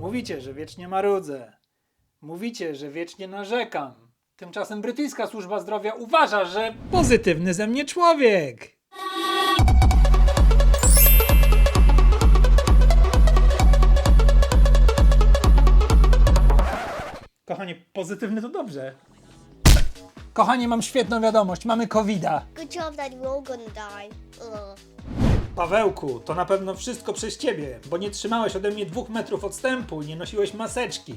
Mówicie, że wiecznie marudzę. Mówicie, że wiecznie narzekam. Tymczasem brytyjska służba zdrowia uważa, że pozytywny ze mnie człowiek. Kochanie, pozytywny to dobrze. Kochanie, mam świetną wiadomość. Mamy covida. Good job. We're all gonna die. Ugh. Pawełku, to na pewno wszystko przez ciebie, bo nie trzymałeś ode mnie dwóch metrów odstępu i nie nosiłeś maseczki.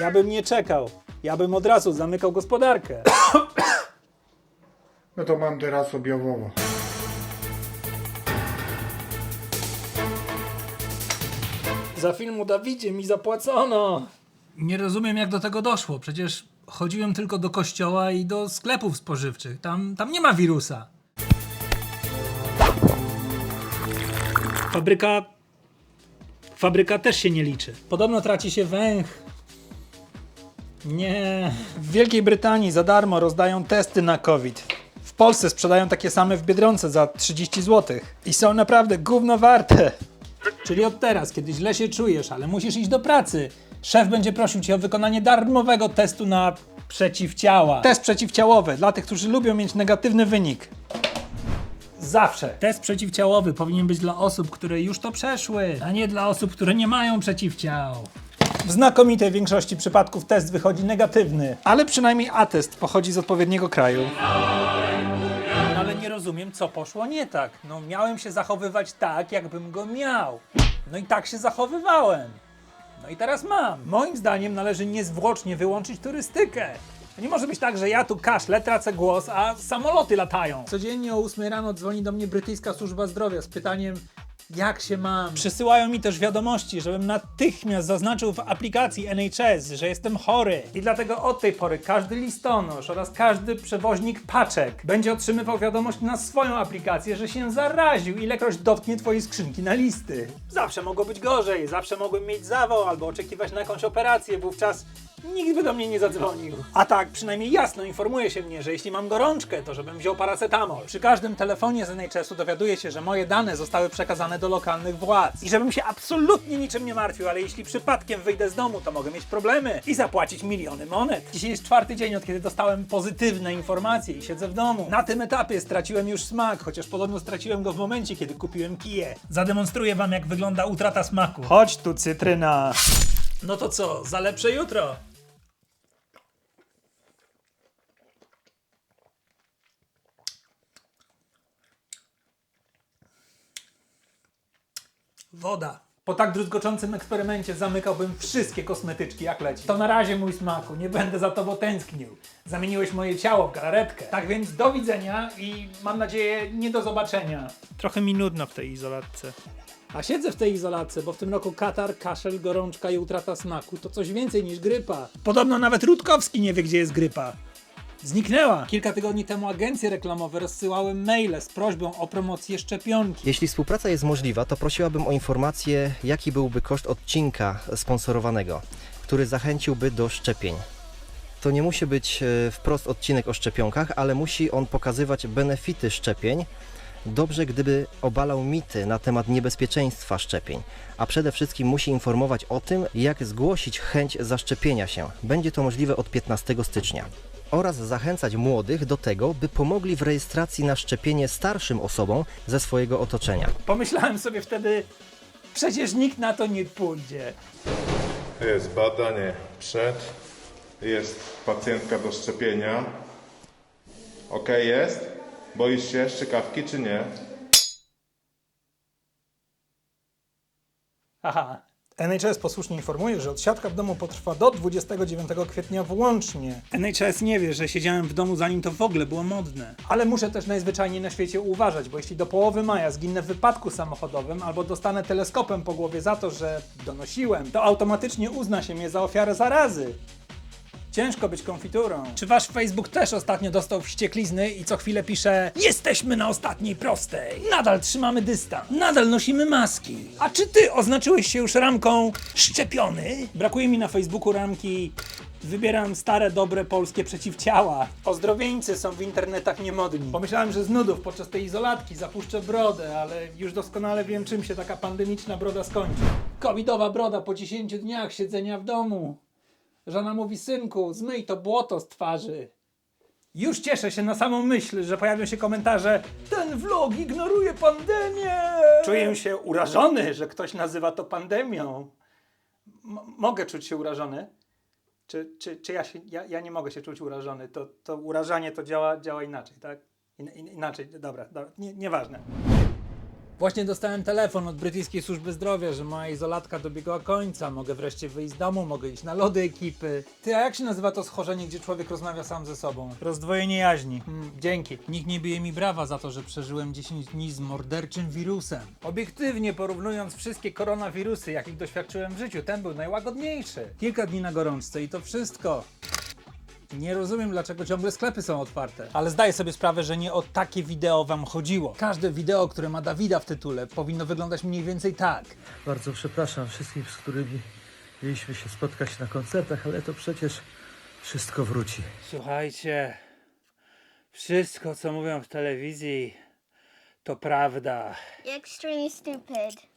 Ja bym nie czekał. Ja bym od razu zamykał gospodarkę. No to mam teraz objawowo. Za film o Dawidzie mi zapłacono. Nie rozumiem, jak do tego doszło. Przecież chodziłem tylko do kościoła i do sklepów spożywczych. Tam, tam nie ma wirusa. Fabryka. Fabryka też się nie liczy. Podobno traci się węch. Nie. W Wielkiej Brytanii za darmo rozdają testy na COVID. W Polsce sprzedają takie same w Biedronce za 30 zł. I są naprawdę gówno warte. Czyli od teraz, kiedy źle się czujesz, ale musisz iść do pracy, szef będzie prosił cię o wykonanie darmowego testu na przeciwciała. Test przeciwciałowy dla tych, którzy lubią mieć negatywny wynik. Zawsze. Test przeciwciałowy powinien być dla osób, które już to przeszły, a nie dla osób, które nie mają przeciwciał. W znakomitej większości przypadków test wychodzi negatywny, ale przynajmniej atest pochodzi z odpowiedniego kraju. Ale nie rozumiem, co poszło nie tak. No, miałem się zachowywać tak, jakbym go miał. No i tak się zachowywałem. No i teraz mam. Moim zdaniem należy niezwłocznie wyłączyć turystykę. To nie może być tak, że ja tu kaszlę, tracę głos, a samoloty latają. Codziennie o 8 rano dzwoni do mnie brytyjska służba zdrowia z pytaniem, jak się mam. Przysyłają mi też wiadomości, żebym natychmiast zaznaczył w aplikacji NHS, że jestem chory. I dlatego od tej pory każdy listonosz oraz każdy przewoźnik paczek będzie otrzymywał wiadomość na swoją aplikację, że się zaraził, ilekroć dotknie twojej skrzynki na listy. Zawsze mogło być gorzej, zawsze mogłem mieć zawał albo oczekiwać na jakąś operację, wówczas nikt by do mnie nie zadzwonił. A tak, przynajmniej jasno informuje się mnie, że jeśli mam gorączkę, to żebym wziął paracetamol. Przy każdym telefonie z NHS-u dowiaduję się, że moje dane zostały przekazane do lokalnych władz. I żebym się absolutnie niczym nie martwił, ale jeśli przypadkiem wyjdę z domu, to mogę mieć problemy i zapłacić miliony monet. Dzisiaj jest czwarty dzień, od kiedy dostałem pozytywne informacje i siedzę w domu. Na tym etapie straciłem już smak, chociaż podobno straciłem go w momencie, kiedy kupiłem kiję. Zademonstruję wam, jak wygląda utrata smaku. Chodź tu, cytryna. No to co, za lepsze jutro. Woda. Po tak druzgoczącym eksperymencie zamykałbym wszystkie kosmetyczki jak leci. To na razie mój smaku, nie będę za tobą tęsknił. Zamieniłeś moje ciało w galaretkę. Tak więc do widzenia i mam nadzieję nie do zobaczenia. Trochę mi nudno w tej izolatce. A siedzę w tej izolatce, bo w tym roku katar, kaszel, gorączka i utrata smaku to coś więcej niż grypa. Podobno nawet Rutkowski nie wie, gdzie jest grypa. Zniknęła. Kilka tygodni temu agencje reklamowe rozsyłały maile z prośbą o promocję szczepionki. Jeśli współpraca jest możliwa, to prosiłabym o informację, jaki byłby koszt odcinka sponsorowanego, który zachęciłby do szczepień. To nie musi być e, wprost odcinek o szczepionkach, ale musi on pokazywać benefity szczepień. Dobrze, gdyby obalał mity na temat niebezpieczeństwa szczepień, a przede wszystkim musi informować o tym, jak zgłosić chęć zaszczepienia się. Będzie to możliwe od 15 stycznia. Oraz zachęcać młodych do tego, by pomogli w rejestracji na szczepienie starszym osobom ze swojego otoczenia. Pomyślałem sobie wtedy, przecież nikt na to nie pójdzie. Jest badanie przed, jest pacjentka do szczepienia. Ok jest? Boisz się szczykawki czy nie? Aha. NHS posłusznie informuje, że odsiadka w domu potrwa do 29 kwietnia włącznie. NHS nie wie, że siedziałem w domu zanim to w ogóle było modne. Ale muszę też najzwyczajniej na świecie uważać, bo jeśli do połowy maja zginę w wypadku samochodowym albo dostanę teleskopem po głowie za to, że donosiłem, to automatycznie uzna się mnie za ofiarę zarazy. Ciężko być konfiturą. Czy wasz Facebook też ostatnio dostał wścieklizny i co chwilę pisze Jesteśmy na ostatniej prostej. Nadal trzymamy dystans. Nadal nosimy maski. A czy ty oznaczyłeś się już ramką szczepiony? Brakuje mi na Facebooku ramki Wybieram stare, dobre polskie przeciwciała. Ozdrowieńcy są w internetach niemodni. Pomyślałem, że z nudów podczas tej izolatki zapuszczę brodę, ale już doskonale wiem, czym się taka pandemiczna broda skończy. Covidowa broda po 10 dniach siedzenia w domu. Żona mówi, synku, zmyj to błoto z twarzy. Już cieszę się na samą myśl, że pojawią się komentarze Ten vlog ignoruje pandemię! Czuję się urażony, że ktoś nazywa to pandemią. M- mogę czuć się urażony? Czy, czy, czy ja, się, ja, ja nie mogę się czuć urażony? To, to urażanie to działa, działa inaczej, tak? In, in, inaczej, dobra, dobra nie, nieważne. Właśnie dostałem telefon od brytyjskiej służby zdrowia, że moja izolatka dobiegła końca. Mogę wreszcie wyjść z domu, mogę iść na lody ekipy. Ty, a jak się nazywa to schorzenie, gdzie człowiek rozmawia sam ze sobą? Rozdwojenie jaźni. Mm, dzięki. Nikt nie bije mi brawa za to, że przeżyłem 10 dni z morderczym wirusem. Obiektywnie porównując wszystkie koronawirusy, jakich doświadczyłem w życiu, ten był najłagodniejszy. Kilka dni na gorączce i to wszystko. Nie rozumiem, dlaczego ciągle sklepy są otwarte. Ale zdaję sobie sprawę, że nie o takie wideo wam chodziło. Każde wideo, które ma Dawida w tytule, powinno wyglądać mniej więcej tak. Bardzo przepraszam wszystkich, z którymi mieliśmy się spotkać na koncertach, ale to przecież wszystko wróci. Słuchajcie, wszystko, co mówią w telewizji, to prawda. Extremely stupid.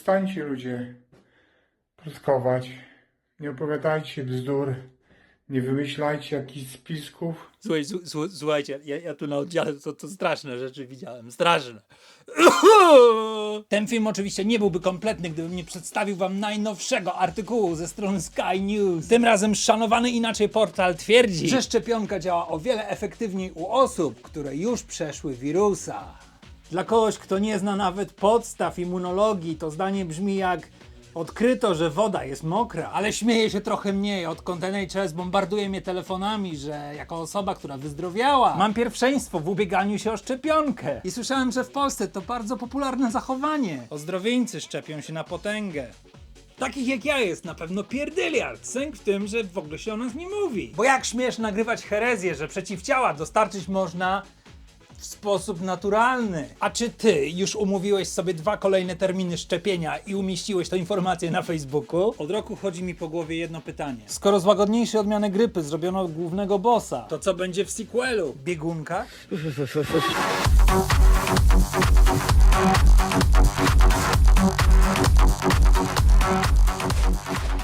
Przestańcie ludzie plotkować. Nie opowiadajcie bzdur. Nie wymyślajcie jakichś spisków. Słuchaj, słu- słu- słuchajcie, ja, ja tu na oddziale to, to straszne rzeczy widziałem, straszne. Ten film oczywiście nie byłby kompletny, gdybym nie przedstawił wam najnowszego artykułu ze strony Sky News. Tym razem szanowany inaczej portal twierdzi, że szczepionka działa o wiele efektywniej u osób, które już przeszły wirusa. Dla kogoś, kto nie zna nawet podstaw immunologii, to zdanie brzmi jak Odkryto, że woda jest mokra, ale śmieję się trochę mniej. Odkąd NHS bombarduje mnie telefonami, że jako osoba, która wyzdrowiała, mam pierwszeństwo w ubieganiu się o szczepionkę. I słyszałem, że w Polsce to bardzo popularne zachowanie. Ozdrowieńcy szczepią się na potęgę. Takich jak ja jest na pewno pierdyliard. Sęk w tym, że w ogóle się o nas nie mówi. Bo jak śmiesz nagrywać herezję, że przeciwciała dostarczyć można w sposób naturalny. A czy ty już umówiłeś sobie dwa kolejne terminy szczepienia i umieściłeś tę informację na Facebooku? Od roku chodzi mi po głowie jedno pytanie. Skoro z łagodniejszej odmiany grypy zrobiono głównego bossa, to co będzie w sequelu? Biegunka?